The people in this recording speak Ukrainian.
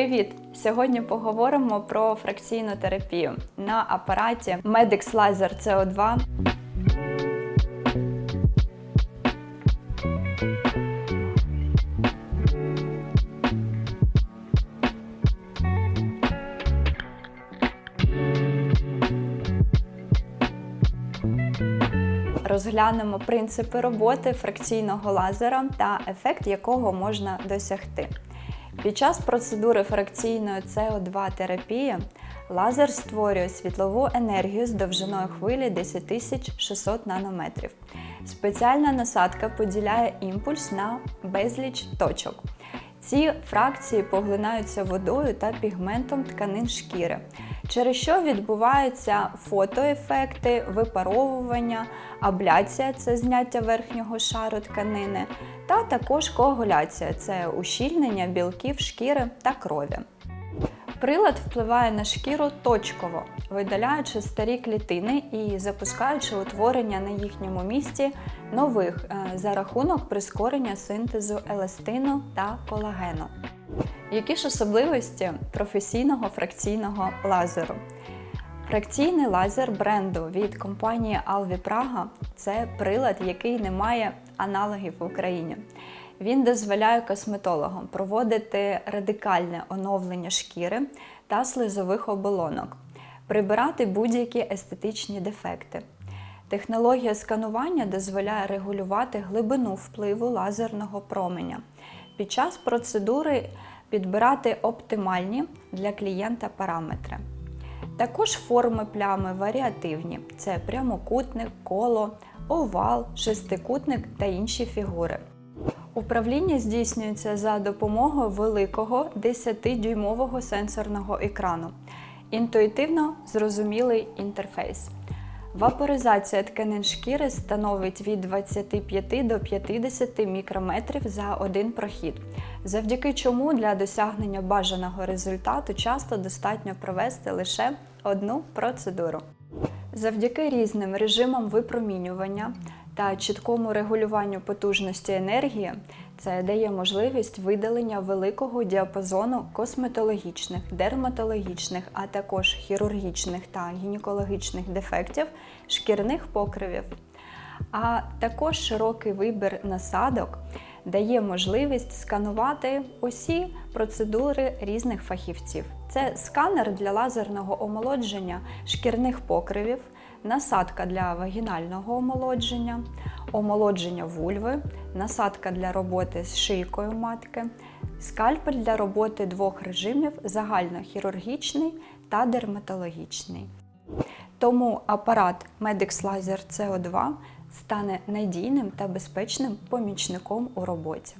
Привіт! Сьогодні поговоримо про фракційну терапію на апараті Medix Laser CO2. Розглянемо принципи роботи фракційного лазера та ефект якого можна досягти. Під час процедури фракційної СО2 терапії лазер створює світлову енергію з довжиною хвилі 10600 нанометрів. Спеціальна насадка поділяє імпульс на безліч точок. Ці фракції поглинаються водою та пігментом тканин шкіри, через що відбуваються фотоефекти, випаровування, абляція це зняття верхнього шару тканини, та також коагуляція це ущільнення білків шкіри та крові. Прилад впливає на шкіру точково, видаляючи старі клітини і запускаючи утворення на їхньому місці нових е, за рахунок прискорення синтезу еластину та колагену. Які ж особливості професійного фракційного лазеру? Фракційний лазер бренду від компанії Alvi Praga – це прилад, який не має аналогів в Україні. Він дозволяє косметологам проводити радикальне оновлення шкіри та слизових оболонок, прибирати будь-які естетичні дефекти. Технологія сканування дозволяє регулювати глибину впливу лазерного променя. Під час процедури підбирати оптимальні для клієнта параметри. Також форми плями варіативні: це прямокутник, коло, овал, шестикутник та інші фігури. Управління здійснюється за допомогою великого 10-дюймового сенсорного екрану. Інтуїтивно зрозумілий інтерфейс. Вапоризація тканин шкіри становить від 25 до 50 мікрометрів за один прохід, завдяки чому для досягнення бажаного результату часто достатньо провести лише одну процедуру. Завдяки різним режимам випромінювання та чіткому регулюванню потужності енергії це дає можливість видалення великого діапазону косметологічних, дерматологічних, а також хірургічних та гінекологічних дефектів шкірних покривів. А також широкий вибір насадок дає можливість сканувати усі процедури різних фахівців. Це сканер для лазерного омолодження шкірних покривів, насадка для вагінального омолодження, омолодження вульви, насадка для роботи з шийкою матки, скальпель для роботи двох режимів загальнохірургічний та дерматологічний. Тому апарат Medix Laser CO2 стане надійним та безпечним помічником у роботі.